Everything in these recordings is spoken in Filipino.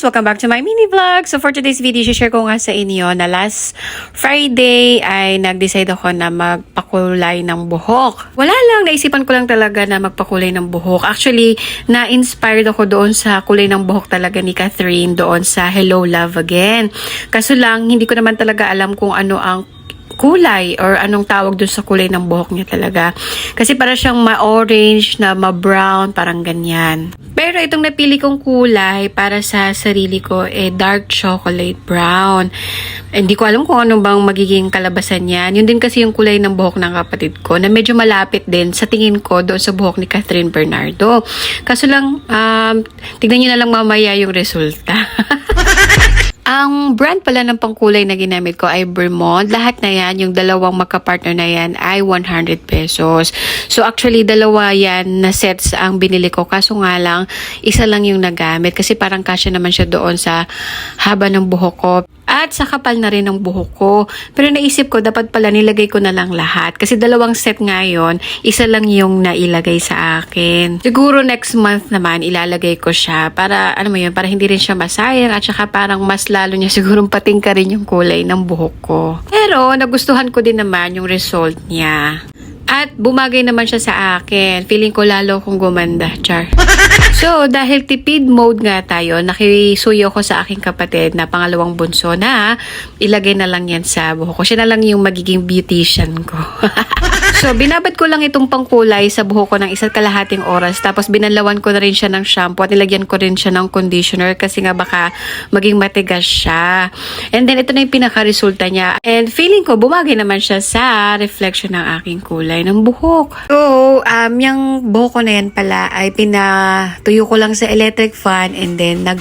friends! Welcome back to my mini vlog. So for today's video, share ko nga sa inyo na last Friday ay nag-decide ako na magpakulay ng buhok. Wala lang, naisipan ko lang talaga na magpakulay ng buhok. Actually, na-inspired ako doon sa kulay ng buhok talaga ni Catherine doon sa Hello Love Again. Kaso lang, hindi ko naman talaga alam kung ano ang kulay or anong tawag dun sa kulay ng buhok niya talaga. Kasi para siyang ma-orange na ma-brown, parang ganyan. Pero itong napili kong kulay para sa sarili ko eh dark chocolate brown. Hindi ko alam kung ano bang magiging kalabasan niyan. Yun din kasi yung kulay ng buhok ng kapatid ko na medyo malapit din sa tingin ko doon sa buhok ni Catherine Bernardo. Kaso lang, um, tignan nyo na lang mamaya yung resulta. Ang brand pala ng pangkulay na ginamit ko ay Vermont. Lahat na yan, yung dalawang magka-partner na yan ay 100 pesos. So actually, dalawa yan na sets ang binili ko. Kaso nga lang, isa lang yung nagamit. Kasi parang kasya naman siya doon sa haba ng buhok ko. At sa kapal na rin ng buhok ko. Pero naisip ko, dapat pala nilagay ko na lang lahat. Kasi dalawang set ngayon, isa lang yung nailagay sa akin. Siguro next month naman, ilalagay ko siya para, ano mo yun, para hindi rin siya masayang at saka parang mas lalo niya siguro patingka rin yung kulay ng buhok ko. Pero, nagustuhan ko din naman yung result niya. At bumagay naman siya sa akin. Feeling ko lalo kung gumanda, char. So, dahil tipid mode nga tayo, nakisuyo ko sa aking kapatid na pangalawang bunso na ilagay na lang yan sa buhok ko. Siya na lang yung magiging beautician ko. so, binabad ko lang itong pangkulay sa buhok ko ng isa't kalahating oras. Tapos, binalawan ko na rin siya ng shampoo at nilagyan ko rin siya ng conditioner kasi nga baka maging matigas siya. And then, ito na yung pinaka-resulta niya. And feeling ko, bumagay naman siya sa reflection ng aking kulay ng buhok. So, um, yung buhok na yan pala ay pinatuyo ko lang sa electric fan and then nag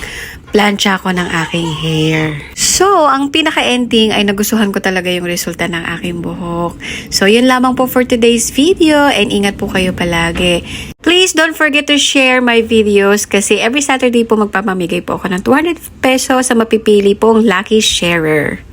plancha ko ng aking hair. So, ang pinaka-ending ay nagustuhan ko talaga yung resulta ng aking buhok. So, yun lamang po for today's video and ingat po kayo palagi. Please don't forget to share my videos kasi every Saturday po magpapamigay po ako ng 200 pesos sa mapipili pong lucky sharer.